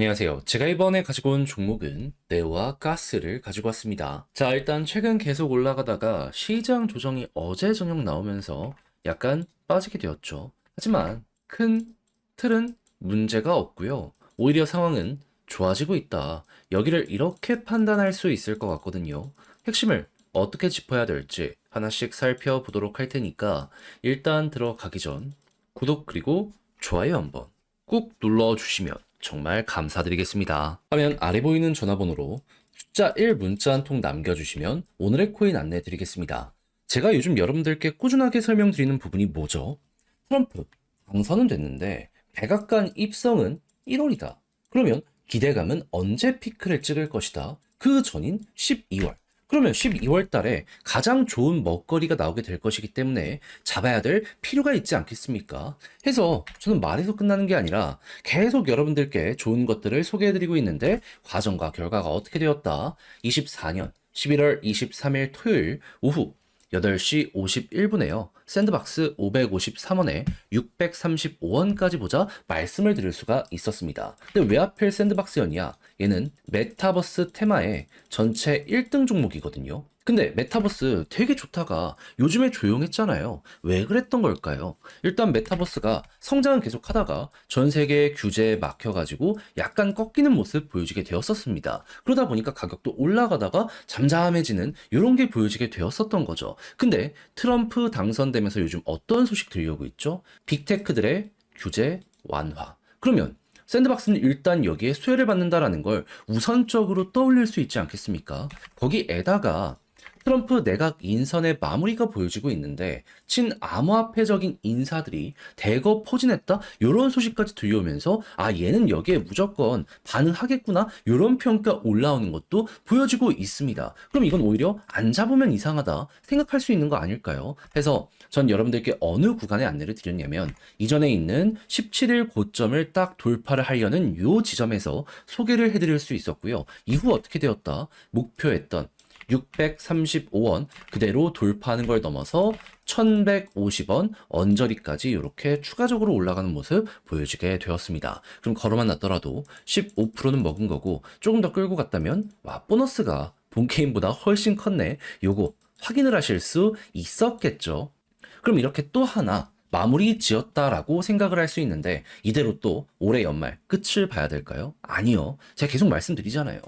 안녕하세요. 제가 이번에 가지고 온 종목은 네오와 가스를 가지고 왔습니다. 자, 일단 최근 계속 올라가다가 시장 조정이 어제 저녁 나오면서 약간 빠지게 되었죠. 하지만 큰 틀은 문제가 없고요. 오히려 상황은 좋아지고 있다. 여기를 이렇게 판단할 수 있을 것 같거든요. 핵심을 어떻게 짚어야 될지 하나씩 살펴보도록 할 테니까 일단 들어가기 전 구독 그리고 좋아요 한번 꾹 눌러주시면 정말 감사드리겠습니다. 화면 아래 보이는 전화번호로 숫자 1 문자 한 통 남겨주시면 오늘의 코인 안내 드리겠습니다. 제가 요즘 여러분들께 꾸준하게 설명드리는 부분이 뭐죠? 트럼프 당선은 됐는데 백악관 입성은 1월이다. 그러면 기대감은 언제 피크를 찍을 것이다. 그 전인 12월. 그러면 12월 달에 가장 좋은 먹거리가 나오게 될 것이기 때문에 잡아야 될 필요가 있지 않겠습니까? 해서 저는 말에서 끝나는 게 아니라 계속 여러분들께 좋은 것들을 소개해드리고 있는데 과정과 결과가 어떻게 되었다? 24년 11월 23일 토요일 오후 8시 51분에요. 샌드박스 553원에 635원까지 보자 말씀을 드릴 수가 있었습니다. 근데 왜 하필 샌드박스였냐? 얘는 메타버스 테마의 전체 1등 종목이거든요. 근데 메타버스 되게 좋다가 요즘에 조용했잖아요. 왜 그랬던 걸까요? 일단 메타버스가 성장은 계속 하다가 전 세계 규제에 막혀가지고 약간 꺾이는 모습 보여지게 되었었습니다. 그러다 보니까 가격도 올라가다가 잠잠해지는 이런 게 보여지게 되었었던 거죠. 근데 트럼프 당선되면서 요즘 어떤 소식 들려오고 있죠? 빅테크들의 규제 완화. 그러면 샌드박스는 일단 여기에 수혜를 받는다라는 걸 우선적으로 떠올릴 수 있지 않겠습니까? 거기에다가 트럼프 내각 인선의 마무리가 보여지고 있는데 친암호화폐적인 인사들이 대거 포진했다 이런 소식까지 들려오면서 아 얘는 여기에 무조건 반응하겠구나 이런 평가 올라오는 것도 보여지고 있습니다. 그럼 이건 오히려 안 잡으면 이상하다 생각할 수 있는 거 아닐까요? 해서 전 여러분들께 어느 구간에 안내를 드렸냐면 이전에 있는 17일 고점을 딱 돌파를 하려는 요 지점에서 소개를 해드릴 수 있었고요. 이후 어떻게 되었다? 목표했던 635원 그대로 돌파하는 걸 넘어서 1150원 언저리까지 이렇게 추가적으로 올라가는 모습 보여지게 되었습니다. 그럼 걸어만 놨더라도 15%는 먹은 거고 조금 더 끌고 갔다면 와 보너스가 본 게임보다 훨씬 컸네. 요거 확인을 하실 수 있었겠죠. 그럼 이렇게 또 하나 마무리 지었다라고 생각을 할 수 있는데 이대로 또 올해 연말 끝을 봐야 될까요? 아니요. 제가 계속 말씀드리잖아요.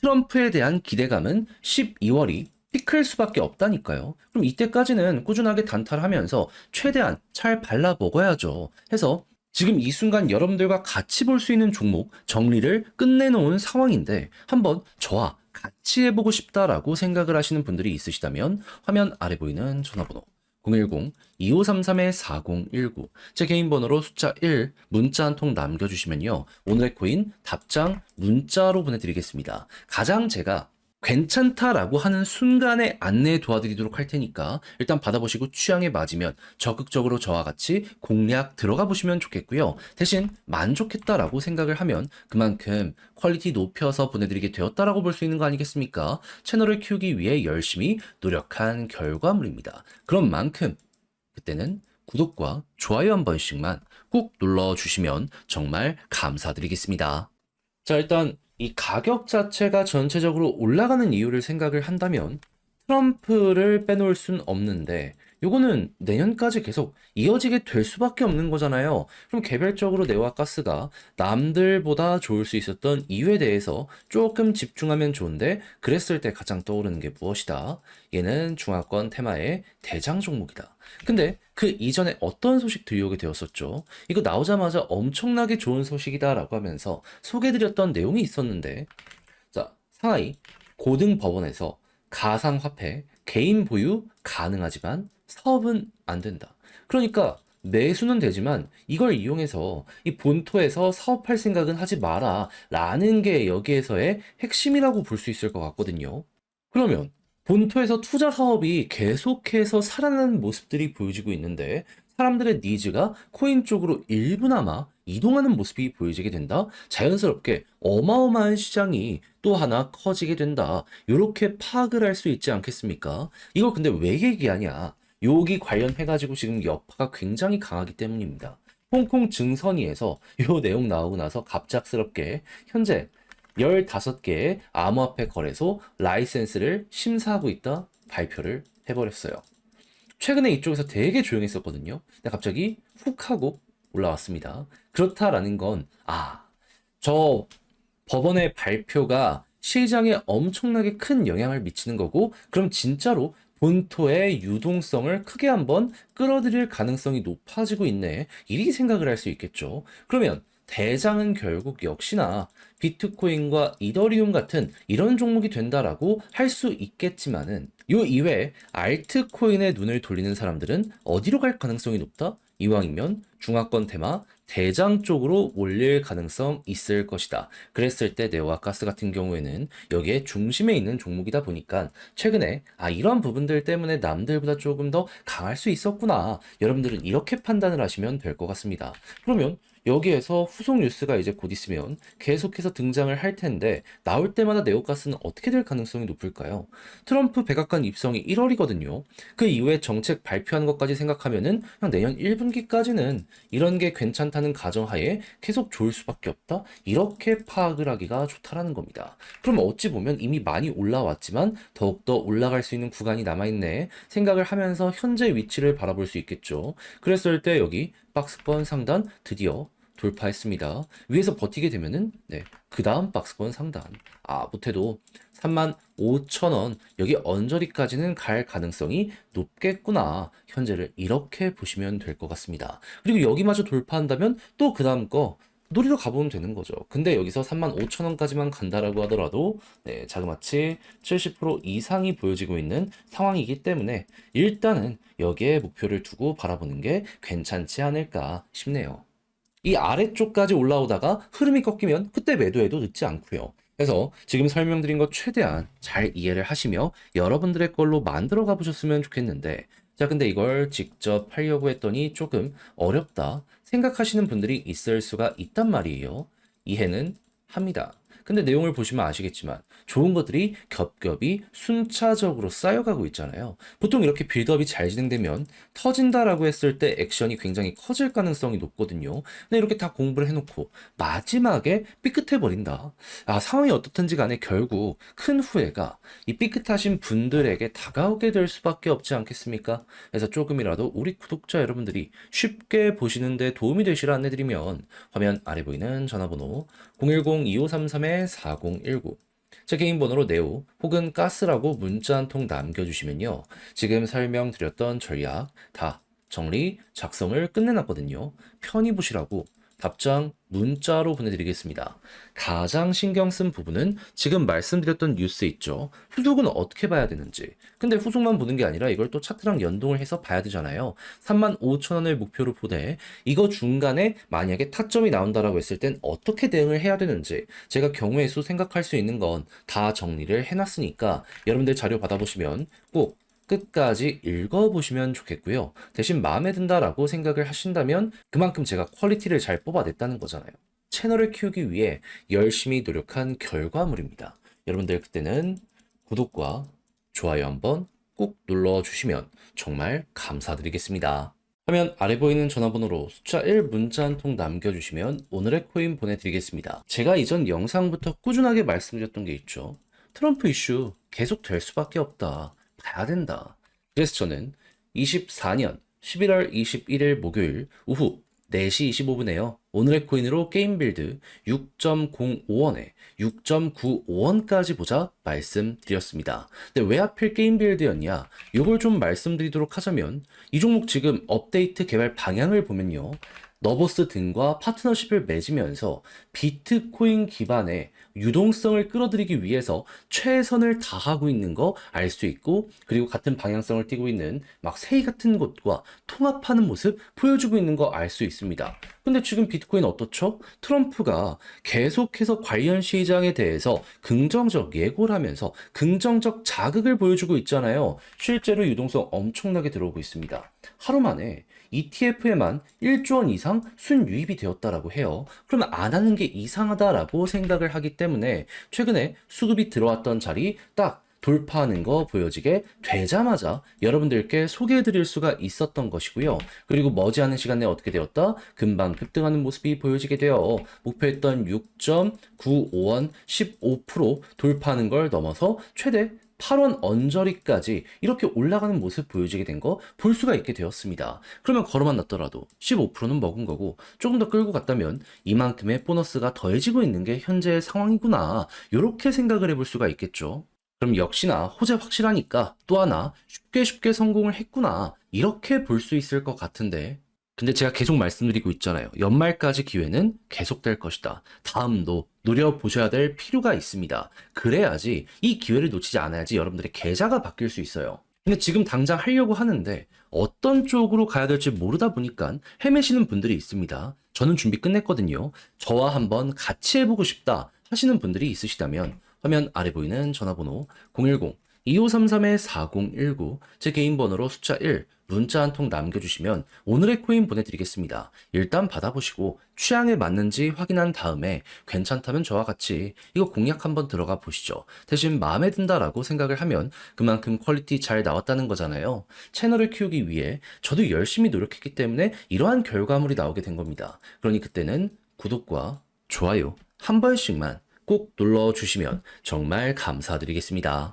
트럼프에 대한 기대감은 12월이 피클 수밖에 없다니까요. 그럼 이때까지는 꾸준하게 단타하면서 최대한 잘 발라 먹어야죠. 해서 지금 이 순간 여러분들과 같이 볼 수 있는 종목 정리를 끝내놓은 상황인데 한번 저와 같이 해보고 싶다라고 생각을 하시는 분들이 있으시다면 화면 아래 보이는 전화번호 010-2533-4019. 제 개인 번호로 숫자 1 문자 한 통 남겨주시면요. 오늘의 코인 답장 문자로 보내드리겠습니다. 가장 제가 괜찮다라고 하는 순간에 안내 도와드리도록 할 테니까 일단 받아보시고 취향에 맞으면 적극적으로 저와 같이 공략 들어가 보시면 좋겠고요. 대신 만족했다라고 생각을 하면 그만큼 퀄리티 높여서 보내드리게 되었다라고 볼 수 있는 거 아니겠습니까? 채널을 키우기 위해 열심히 노력한 결과물입니다. 그런 만큼 그때는 구독과 좋아요 한 번씩만 꾹 눌러주시면 정말 감사드리겠습니다. 자, 일단 이 가격 자체가 전체적으로 올라가는 이유를 생각을 한다면 트럼프를 빼놓을 순 없는데 요거는 내년까지 계속 이어지게 될 수밖에 없는 거잖아요. 그럼 개별적으로 네와 가스가 남들보다 좋을 수 있었던 이유에 대해서 조금 집중하면 좋은데 그랬을 때 가장 떠오르는 게 무엇이다? 얘는 중화권 테마의 대장 종목이다. 근데 그 이전에 어떤 소식 들려오게 되었었죠? 이거 나오자마자 엄청나게 좋은 소식이다라고 하면서 소개드렸던 내용이 있었는데 자, 상하이 고등법원에서 가상화폐 개인 보유 가능하지만 사업은 안 된다. 그러니까 매수는 되지만 이걸 이용해서 이 본토에서 사업할 생각은 하지 마라 라는 게 여기에서의 핵심이라고 볼 수 있을 것 같거든요. 그러면 본토에서 투자 사업이 계속해서 살아나는 모습들이 보여지고 있는데 사람들의 니즈가 코인 쪽으로 일부나마 이동하는 모습이 보여지게 된다. 자연스럽게 어마어마한 시장이 또 하나 커지게 된다. 이렇게 파악을 할 수 있지 않겠습니까? 이걸 근데 왜 얘기하냐? 여기 관련해가지고 지금 여파가 굉장히 강하기 때문입니다. 홍콩 증선위에서 요 내용 나오고 나서 갑작스럽게 현재 15개의 암호화폐 거래소 라이센스를 심사하고 있다 발표를 해버렸어요. 최근에 이쪽에서 되게 조용했었거든요. 근데 갑자기 훅 하고 올라왔습니다. 그렇다라는 건, 아, 저 법원의 발표가 시장에 엄청나게 큰 영향을 미치는 거고, 그럼 진짜로 본토의 유동성을 크게 한번 끌어들일 가능성이 높아지고 있네. 이렇게 생각을 할 수 있겠죠. 그러면 대장은 결국 역시나 비트코인과 이더리움 같은 이런 종목이 된다라고 할 수 있겠지만은 요 이외에 알트코인에 눈을 돌리는 사람들은 어디로 갈 가능성이 높다? 이왕이면 중화권 테마 대장 쪽으로 올릴 가능성 있을 것이다. 그랬을 때 네오와 가스 같은 경우에는 여기에 중심에 있는 종목이다 보니까 최근에 아 이런 부분들 때문에 남들보다 조금 더 강할 수 있었구나. 여러분들은 이렇게 판단을 하시면 될 것 같습니다. 그러면 여기에서 후속 뉴스가 이제 곧 있으면 계속해서 등장을 할 텐데 나올 때마다 네오가스는 어떻게 될 가능성이 높을까요? 트럼프 백악관 입성이 1월이거든요. 그 이후에 정책 발표하는 것까지 생각하면은 그냥 내년 1분기까지는 이런 게 괜찮다는 가정하에 계속 좋을 수밖에 없다. 이렇게 파악을 하기가 좋다라는 겁니다. 그럼 어찌 보면 이미 많이 올라왔지만 더욱더 올라갈 수 있는 구간이 남아있네 생각을 하면서 현재 위치를 바라볼 수 있겠죠. 그랬을 때 여기 박스권 상단 드디어 돌파했습니다. 위에서 버티게 되면은 네, 그 다음 박스권 상단 아 못해도 3만 5천 원 여기 언저리까지는 갈 가능성이 높겠구나 현재를 이렇게 보시면 될 것 같습니다. 그리고 여기마저 돌파한다면 또 그 다음 거 노리러 가보면 되는 거죠. 근데 여기서 3만 5천 원까지만 간다라고 하더라도 네, 자그마치 70% 이상이 보여지고 있는 상황이기 때문에 일단은 여기에 목표를 두고 바라보는 게 괜찮지 않을까 싶네요. 이 아래쪽까지 올라오다가 흐름이 꺾이면 그때 매도해도 늦지 않고요. 그래서 지금 설명드린 것 최대한 잘 이해를 하시며 여러분들의 걸로 만들어 가보셨으면 좋겠는데 자 근데 이걸 직접 하려고 했더니 조금 어렵다 생각하시는 분들이 있을 수가 있단 말이에요. 이해는 합니다. 근데 내용을 보시면 아시겠지만 좋은 것들이 겹겹이 순차적으로 쌓여가고 있잖아요. 보통 이렇게 빌드업이 잘 진행되면 터진다라고 했을 때 액션이 굉장히 커질 가능성이 높거든요. 근데 이렇게 다 공부를 해놓고 마지막에 삐끗해버린다. 아, 상황이 어떻든지 간에 결국 큰 후회가 이 삐끗하신 분들에게 다가오게 될 수밖에 없지 않겠습니까? 그래서 조금이라도 우리 구독자 여러분들이 쉽게 보시는데 도움이 되시라 안내드리면 화면 아래 보이는 전화번호 010-2533-4019 제 개인 번호로 네오 혹은 가스라고 문자 한 통 남겨주시면요. 지금 설명드렸던 전략 다 정리, 작성을 끝내놨거든요. 편히 보시라고 답장 문자로 보내드리겠습니다. 가장 신경 쓴 부분은 지금 말씀드렸던 뉴스 있죠. 후속은 어떻게 봐야 되는지. 근데 후속만 보는 게 아니라 이걸 또 차트랑 연동을 해서 봐야 되잖아요. 3만 5천 원을 목표로 보되 이거 중간에 만약에 타점이 나온다라고 했을 땐 어떻게 대응을 해야 되는지 제가 경우의 수 생각할 수 있는 건 다 정리를 해놨으니까 여러분들 자료 받아보시면 꼭 끝까지 읽어보시면 좋겠고요. 대신 마음에 든다라고 생각을 하신다면 그만큼 제가 퀄리티를 잘 뽑아냈다는 거잖아요. 채널을 키우기 위해 열심히 노력한 결과물입니다. 여러분들 그때는 구독과 좋아요 한번 꾹 눌러주시면 정말 감사드리겠습니다. 화면 아래 보이는 전화번호로 숫자 1 문자 한 통 남겨주시면 오늘의 코인 보내드리겠습니다. 제가 이전 영상부터 꾸준하게 말씀드렸던 게 있죠. 트럼프 이슈 계속 될 수밖에 없다. 봐야 된다. 그래서 저는 24년 11월 21일 목요일 오후 4시 25분에요. 오늘의 코인으로 게임 빌드 6.05원에 6.95원까지 보자 말씀드렸습니다. 근데 왜 하필 게임 빌드였냐? 이걸 좀 말씀드리도록 하자면 이 종목 지금 업데이트 개발 방향을 보면요. 너버스 등과 파트너십을 맺으면서 비트코인 기반의 유동성을 끌어들이기 위해서 최선을 다하고 있는 거 알 수 있고 그리고 같은 방향성을 띠고 있는 막 세이 같은 곳과 통합하는 모습 보여주고 있는 거 알 수 있습니다. 근데 지금 비트코인 어떻죠? 트럼프가 계속해서 관련 시장에 대해서 긍정적 예고를 하면서 긍정적 자극을 보여주고 있잖아요. 실제로 유동성 엄청나게 들어오고 있습니다. 하루 만에 ETF에만 1조 원 이상 순유입이 되었다라고 해요. 그러면 안 하는 게 이상하다라고 생각을 하기 때문에 최근에 수급이 들어왔던 자리 딱 돌파하는 거 보여지게 되자마자 여러분들께 소개해 드릴 수가 있었던 것이고요. 그리고 머지않은 시간 내에 어떻게 되었다? 금방 급등하는 모습이 보여지게 되어 목표했던 6.95원 15% 돌파하는 걸 넘어서 최대 8원 언저리까지 이렇게 올라가는 모습 보여지게 된 거 볼 수가 있게 되었습니다. 그러면 걸어만 놨더라도 15%는 먹은 거고 조금 더 끌고 갔다면 이만큼의 보너스가 더해지고 있는 게 현재의 상황이구나. 이렇게 생각을 해볼 수가 있겠죠. 그럼 역시나 호재 확실하니까 또 하나 쉽게 쉽게 성공을 했구나. 이렇게 볼 수 있을 것 같은데. 근데 제가 계속 말씀드리고 있잖아요. 연말까지 기회는 계속될 것이다. 다음도 노려보셔야 될 필요가 있습니다. 그래야지 이 기회를 놓치지 않아야지 여러분들의 계좌가 바뀔 수 있어요. 근데 지금 당장 하려고 하는데 어떤 쪽으로 가야 될지 모르다 보니까 헤매시는 분들이 있습니다. 저는 준비 끝냈거든요. 저와 한번 같이 해보고 싶다 하시는 분들이 있으시다면 화면 아래 보이는 전화번호 010-2533-4019 제 개인 번호로 숫자 1 문자 한 통 남겨주시면 오늘의 코인 보내드리겠습니다. 일단 받아보시고 취향에 맞는지 확인한 다음에 괜찮다면 저와 같이 이거 공략 한번 들어가 보시죠. 대신 마음에 든다라고 생각을 하면 그만큼 퀄리티 잘 나왔다는 거잖아요. 채널을 키우기 위해 저도 열심히 노력했기 때문에 이러한 결과물이 나오게 된 겁니다. 그러니 그때는 구독과 좋아요 한 번씩만 꼭 눌러주시면 정말 감사드리겠습니다.